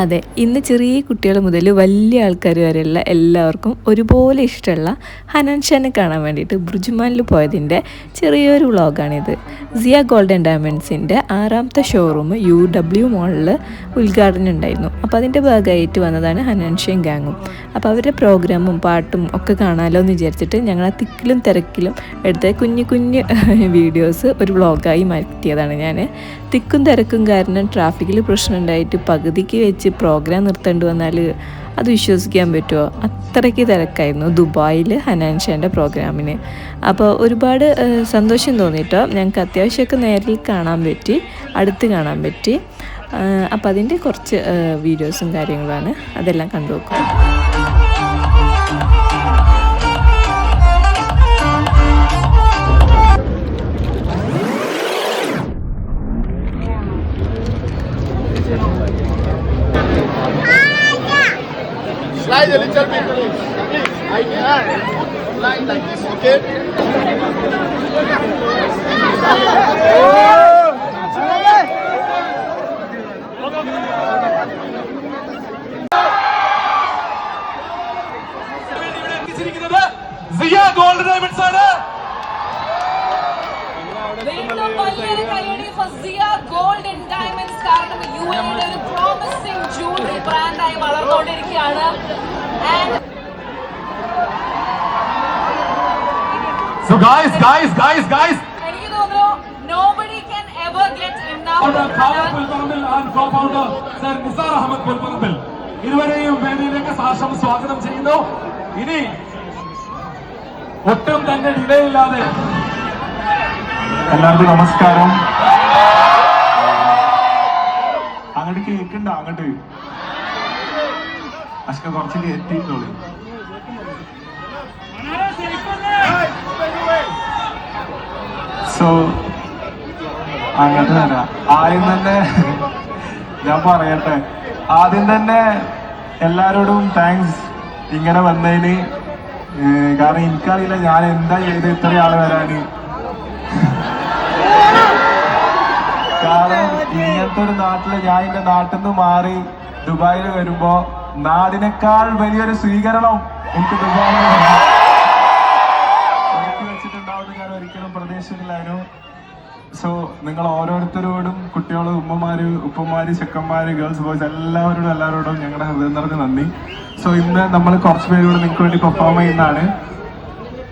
അതെ ഇന്ന് ചെറിയ കുട്ടികൾ മുതൽ വലിയ ആൾക്കാർ വരെയുള്ള എല്ലാവർക്കും ഒരുപോലെ ഇഷ്ടമുള്ള ഹനാൻ ഷാനെ കാണാൻ വേണ്ടിയിട്ട് ബ്രുജ്മാനിൽ പോയതിന്റെ ചെറിയൊരു വ്ളോഗാണിത്. സിയ ഗോൾഡൻ ഡയമണ്ട്സിന്റെ ആറാമത്തെ ഷോറൂം യു ഡബ്ല്യു മോളിൽ ഉദ്ഘാടനം ഉണ്ടായിരുന്നു. അപ്പോൾ അതിന്റെ ഭാഗമായിട്ട് വന്നതാണ് ഹനാൻ ഷാൻ ഗാങ്ങും. അപ്പോൾ അവരുടെ പ്രോഗ്രാമും പാട്ടും ഒക്കെ കാണാമല്ലോ എന്ന് വിചാരിച്ചിട്ട് ഞങ്ങൾ ആ തിക്കിലും തിരക്കിലും എടുത്ത കുഞ്ഞു കുഞ്ഞു വീഡിയോസ് ഒരു വ്ളോഗായി മാറ്റിയതാണ് ഞാൻ. തിക്കും തിരക്കും കാരണം ട്രാഫിക്കിൽ പ്രശ്നം ഉണ്ടായിട്ട് പകുതിക്ക് വെച്ച് പ്രോഗ്രാം നിർത്തേണ്ടി വന്നാൽ അത് വിശ്വസിക്കാൻ പറ്റുമോ? അത്രയ്ക്ക് തിരക്കായിരുന്നു ദുബായിൽ ഹനാൻഷാന്റെ പ്രോഗ്രാമിന്. അപ്പോൾ ഒരുപാട് സന്തോഷം തോന്നിയിട്ടോ ഞങ്ങൾക്ക് അത്യാവശ്യമൊക്കെ നേരിൽ കാണാൻ പറ്റി അടുത്ത് കാണാൻ പറ്റി. അപ്പോൾ അതിന്റെ കുറച്ച് വീഡിയോസും കാര്യങ്ങളാണ് അതെല്ലാം കണ്ടു സിയ ഗോൾഡ് ഡയമണ്ട്സ് ആണ്. വീണ്ടും വലിയൊരു for Zia Gold and Diamonds കാരണം യു ഒരു പ്രോമിസിംഗ് ജൂവലറി ബ്രാൻഡായി വളർന്നുകൊണ്ടിരിക്കുകയാണ്. And so guys, guys, guys, guys. എനിക്ക് തോന്നുന്നു nobody can ever get enough Khalid Pulparambil and co sir Nisar Ahmed Pulparambil. ഇരുവരെയും വേദിയിലേക്ക് സാക്ഷം സ്വാഗതം ചെയ്യുന്നു. ഇനി ഒട്ടും തന്നെ ഡിലേ ഇല്ലാതെ എല്ലാവർക്കും നമസ്കാരം. അങ്ങോട്ട് കേക്കുണ്ടോ അങ്ങോട്ട്. അശ്ക കുറച്ച് കയറ്റിയിട്ടുള്ളൂ സോ അങ്ങനെ തന്നെ. ആദ്യം തന്നെ ഞാൻ പറയട്ടെ. ആദ്യം തന്നെ എല്ലാരോടും താങ്ക്സ് ഇങ്ങനെ വന്നതിന് കാരണം എനിക്കറിയില്ല ഞാൻ എന്താ ചെയ്ത് ഇത്ര ആൾ വരാന് കാരണം ഇങ്ങനത്തെ ഒരു നാട്ടിൽ ഞാൻ എന്റെ നാട്ടിൽ നിന്ന് മാറി ദുബായിൽ വരുമ്പോ നാടിനേക്കാൾ വലിയൊരു സ്വീകരണം എനിക്ക് ദുബായിൽ പ്രതീക്ഷിച്ചില്ലായിരുന്നു സോ നിങ്ങൾ ഓരോരുത്തരോടും കുട്ടികൾ ഉമ്മമാര് ഉപ്പമാര് ചെക്കന്മാര് ഗേൾസ് ബോയ്സ് എല്ലാവരോടും എല്ലാവരോടും ഞങ്ങളുടെ ഹൃദയം നിറഞ്ഞ് നന്ദി. സോ ഇന്ന് നമ്മൾ കുറച്ച് പേരോട് നിങ്ങൾക്ക് വേണ്ടി പെർഫോം ചെയ്യുന്നതാണ്.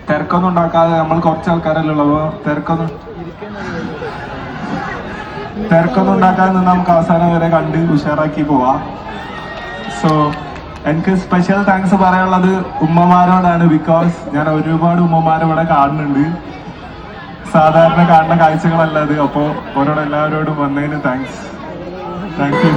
തിരക്കൊന്നും ഉണ്ടാക്കാതെ നമ്മൾ കുറച്ച് ആൾക്കാരല്ലേ തിരക്കൊന്നും തിരക്കൊന്നും ഉണ്ടാക്കാതെ നിന്ന് നമുക്ക് അവസാനം വരെ കണ്ട് ഉഷാറാക്കി പോവാ. സോ എനിക്ക് സ്പെഷ്യൽ താങ്ക്സ് പറയാനുള്ളത് ഉമ്മമാരോടാണ് ബിക്കോസ് ഞാൻ ഒരുപാട് ഉമ്മമാരെ ഇവിടെ കാണുന്നുണ്ട്. സാധാരണ കാണുന്ന കാഴ്ചകളല്ല അത് അപ്പോൾ ഓരോട് എല്ലാവരോടും വന്നതിന് താങ്ക്സ് താങ്ക് യു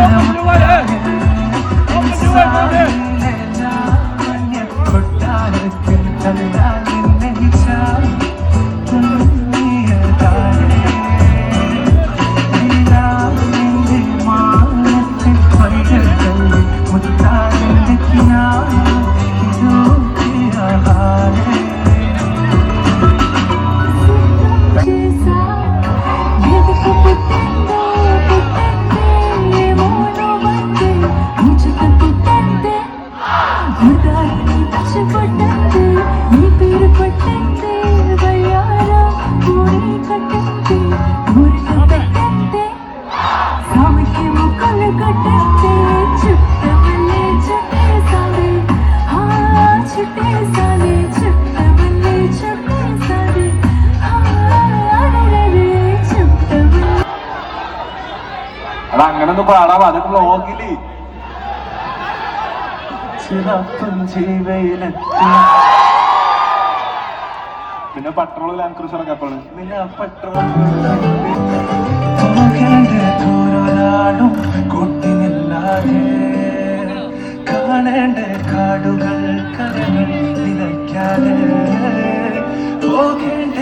二十万。എടാ അങ്ങനെ ഒന്ന് പാടാം അതൊക്കെ ബ്ലോഗിൽ പിന്നെ പെട്രോൾ ലാൻഡ് ക്രൂസറൊക്കെ അപ്പോൾ പെട്രോൾ ദൂരൊരാളും കൂട്ടിനില്ലാതെ. കാണേണ്ട കാടുകൾ കരകൾ നിലയ്ക്കാതെ പോകേണ്ട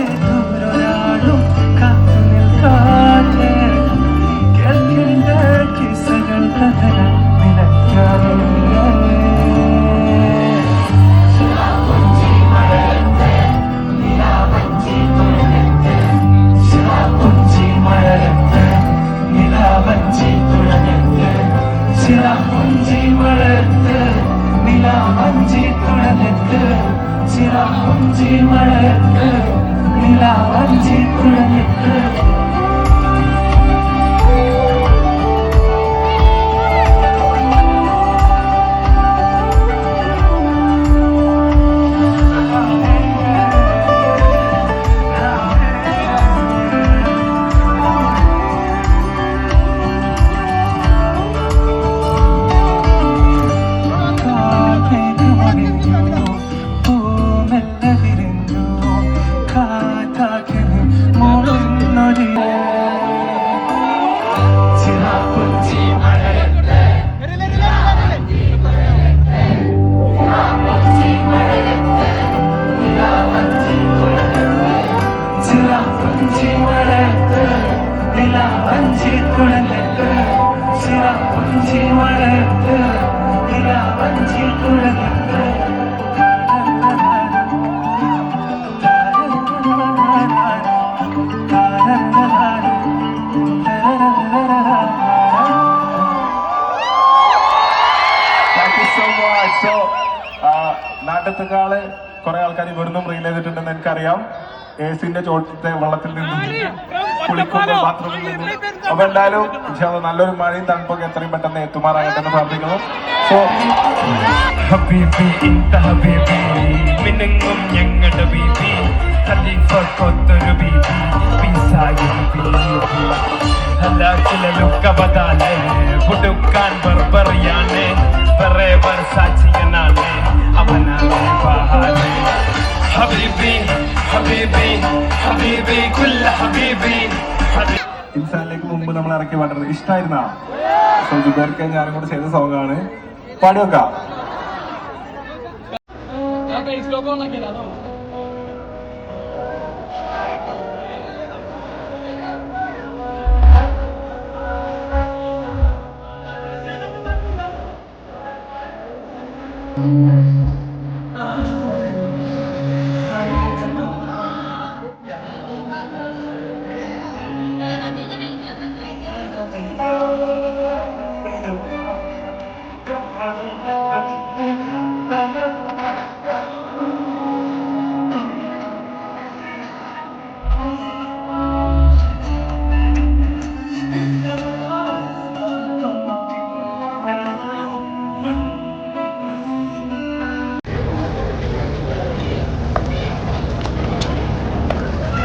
ചെയ്തിട്ടുണ്ടെന്ന് ഏസിന്റെ ചോട്ടത്തെ വെള്ളത്തിൽ നിന്നും കുളിക്കുമ്പോൾ ബാത്റൂമിൽ നിന്നും. അപ്പൊ എന്തായാലും നല്ലൊരു മഴയും തണുപ്പൊക്കെ എത്രയും പെട്ടെന്ന് എത്തുമാറാകട്ടെ എന്ന് പ്രാർത്ഥിക്കുന്നു. സോ ഹബീബി ഇന്ത ഹബീബി മിനുങ്ങും ഞങ്ങളുടെ ബീബി. ഖലീഫക്കൊത്തൊരു ബീബി പിസായി ബീബി. ഹലാക്കിലൊക്കെ ബദാലെ പുടുക്കാൻ ബർബറിയാണ് വേറെ വർസാച്ചിയനാണ് അവനാണ് ബഹാനെ ഹബീബി ഹബീബി ഹബീബി കുല്ല ഹബീബി. ഹബീബി ഇൻസാനിലേക്ക് മുമ്പ് നമ്മൾ ഇറക്കി പാടുന്നത് ഇഷ്ടമായിരുന്ന സോ ജുബേർക്ക് ഞാനും കൂടെ ചെയ്ത സോങ് ആണ്. പാടിയൊക്ക